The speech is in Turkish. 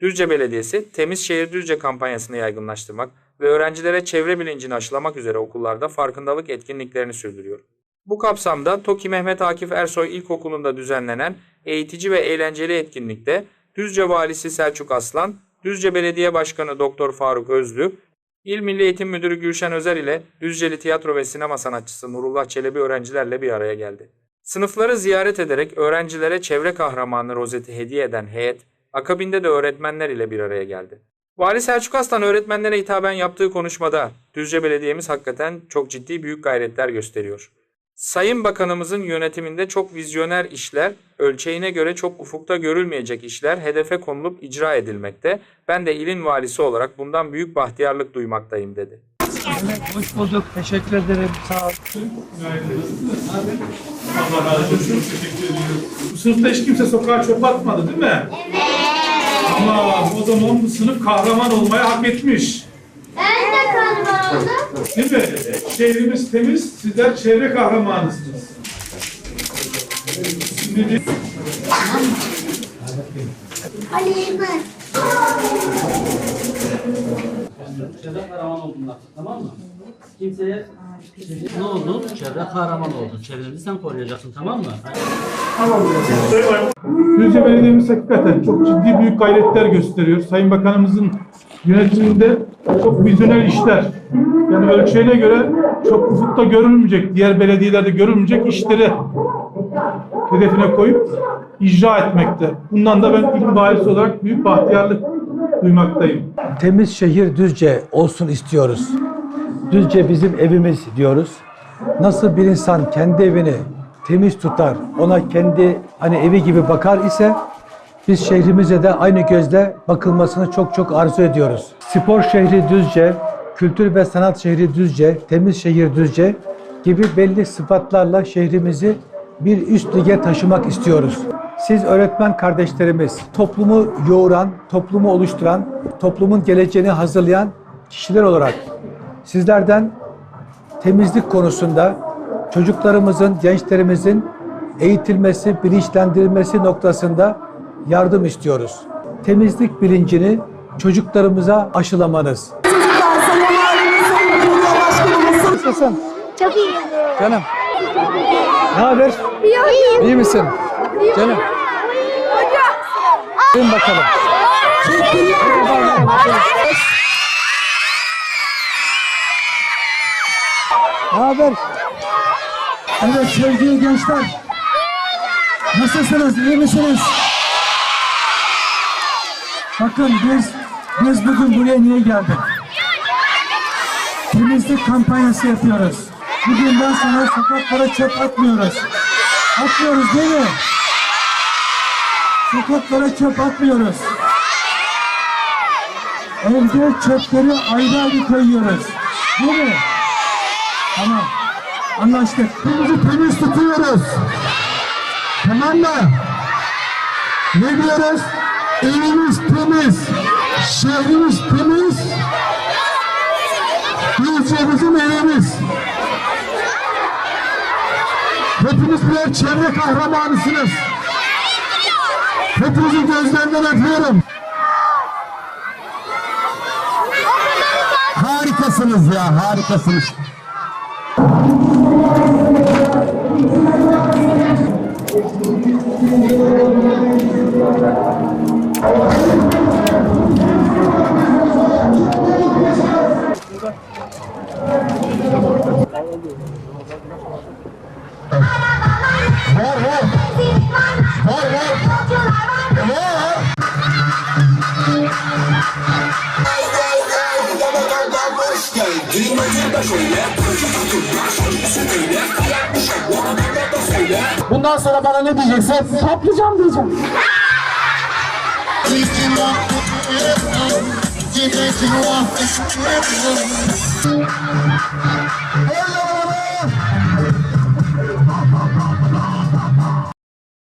Düzce Belediyesi Temiz Şehir Düzce kampanyasını yaygınlaştırmak ve öğrencilere çevre bilincini aşılamak üzere okullarda farkındalık etkinliklerini sürdürüyor. Bu kapsamda TOKİ Mehmet Akif Ersoy İlkokulu'nda düzenlenen eğitici ve eğlenceli etkinlikte Düzce Valisi Selçuk Aslan, Düzce Belediye Başkanı Doktor Faruk Özlü, İl Milli Eğitim Müdürü Gülşen Özer ile Düzceli tiyatro ve sinema sanatçısı Nurullah Çelebi öğrencilerle bir araya geldi. Sınıfları ziyaret ederek öğrencilere çevre kahramanı rozeti hediye eden heyet, akabinde de öğretmenler ile bir araya geldi. Vali Selçuk Aslan öğretmenlere hitaben yaptığı konuşmada Düzce Belediye'miz hakikaten çok ciddi büyük gayretler gösteriyor. Sayın Bakanımızın yönetiminde çok vizyoner işler, ölçeğine göre çok ufukta görülmeyecek işler hedefe konulup icra edilmekte. Ben de ilin valisi olarak bundan büyük bahtiyarlık duymaktayım dedi. Hoş bulduk. Teşekkür ederim. Sağ ol. Allah razı olsun. Teşekkür ediyorum. Bu sınıfta hiç kimse sokağa çöp atmadı değil mi? Evet. Ama o zaman bu sınıf kahraman olmaya hak etmiş. Ben de kahraman oldum. Değil mi? Şehrimiz temiz, sizler çevre kahramanısınız. Şimdi Ali İlmen. Çevre kahraman artık tamam mı? Kimseye ne oldu? Çevre kahraman oldun. Çevreni sen koruyacaksın tamam mı? Düzce Belediye'miz hakikaten çok ciddi büyük gayretler gösteriyor. Sayın Bakanımızın yönetiminde çok vizyoner işler. Yani ölçeğine göre çok ufukta görülmeyecek, diğer belediyelerde görülmeyecek işleri hedefine koyup icra etmekte. Bundan da ben il valisi olarak büyük bahtiyarlık duymaktayım. Temiz şehir Düzce olsun istiyoruz. Düzce bizim evimiz diyoruz. Nasıl bir insan kendi evini temiz tutar, ona kendi hani evi gibi bakar ise biz şehrimize de aynı gözle bakılmasını çok çok arzu ediyoruz. Spor şehri Düzce, kültür ve sanat şehri Düzce, temiz şehir Düzce gibi belli sıfatlarla şehrimizi bir üst lige taşımak istiyoruz. Siz öğretmen kardeşlerimiz, toplumu yoğuran, toplumu oluşturan, toplumun geleceğini hazırlayan kişiler olarak sizlerden temizlik konusunda çocuklarımızın, gençlerimizin eğitilmesi, bilinçlendirilmesi noktasında yardım istiyoruz. Temizlik bilincini çocuklarımıza aşılamanız. Nasılsın? Çok iyi. Canım. Ne haber? İyiyim. İyi misin? Canım. Gelin bakalım. Ne haber? Evet sevgili gençler. Nasılsınız? İyi misiniz? Bakın biz biz bugün buraya niye geldik? Temizlik kampanyası yapıyoruz. Bugünden sonra sokaklara çöp atmıyoruz. Atmıyoruz değil mi? Sokaklara çöp atmıyoruz. Evde çöpleri ayrı ayrı koyuyoruz. Değil mi? Tamam. Anlaştık. Evimizi temiz tutuyoruz. Tamam mı? Ne diyoruz? Evimiz temiz. Şehrimiz temiz. Düzce bizim evimiz. Hepiniz birer çevre kahramanısınız. Hepinizin gözlerinden öpüyorum. Harikasınız ya, harikasınız. Var var. Var var. Bundan sonra bana ne diyeceksin? Toplayacağım diyeceğim.